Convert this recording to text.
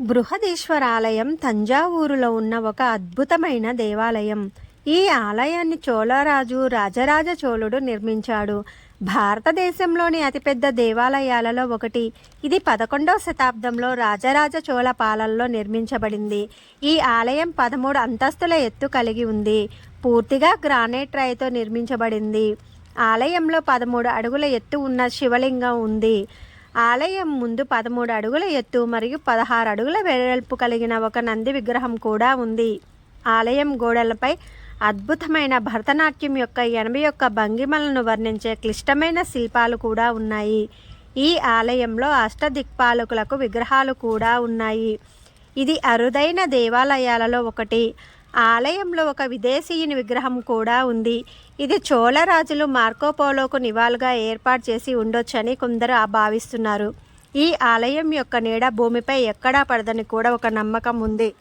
బృహదీశ్వర ఆలయం తంజావూరులో ఉన్న ఒక అద్భుతమైన దేవాలయం. ఈ ఆలయాన్ని చోళరాజు రాజరాజ చోళుడు నిర్మించాడు. భారతదేశంలోని అతిపెద్ద దేవాలయాలలో ఒకటి. ఇది పదకొండవ శతాబ్దంలో రాజరాజ చోళ పాలనలో నిర్మించబడింది. ఈ ఆలయం పదమూడు అంతస్తుల ఎత్తు కలిగి ఉంది. పూర్తిగా గ్రానైట్ రాయితో నిర్మించబడింది. ఆలయంలో పదమూడు అడుగుల ఎత్తు ఉన్న శివలింగం ఉంది. ఆలయం ముందు పదమూడు అడుగుల ఎత్తు మరియు పదహారు అడుగుల వెడల్పు కలిగిన ఒక నంది విగ్రహం కూడా ఉంది. ఆలయం గోడలపై అద్భుతమైన భరతనాట్యం యొక్క ఎనభై యొక్క భంగిమలను వర్ణించే క్లిష్టమైన శిల్పాలు కూడా ఉన్నాయి. ఈ ఆలయంలో అష్టదిక్పాలకులకు విగ్రహాలు కూడా ఉన్నాయి. ఇది అరుదైన దేవాలయాలలో ఒకటి. ఆలయంలో ఒక విదేశీయుని విగ్రహం కూడా ఉంది. ఇది చోళరాజులు మార్కోపోలోకు నివాళుగా ఏర్పాటు చేసి ఉండొచ్చని కొందరు ఆ భావిస్తున్నారు. ఈ ఆలయం యొక్క నీడ భూమిపై ఎక్కడా పడదని కూడా ఒక నమ్మకం ఉంది.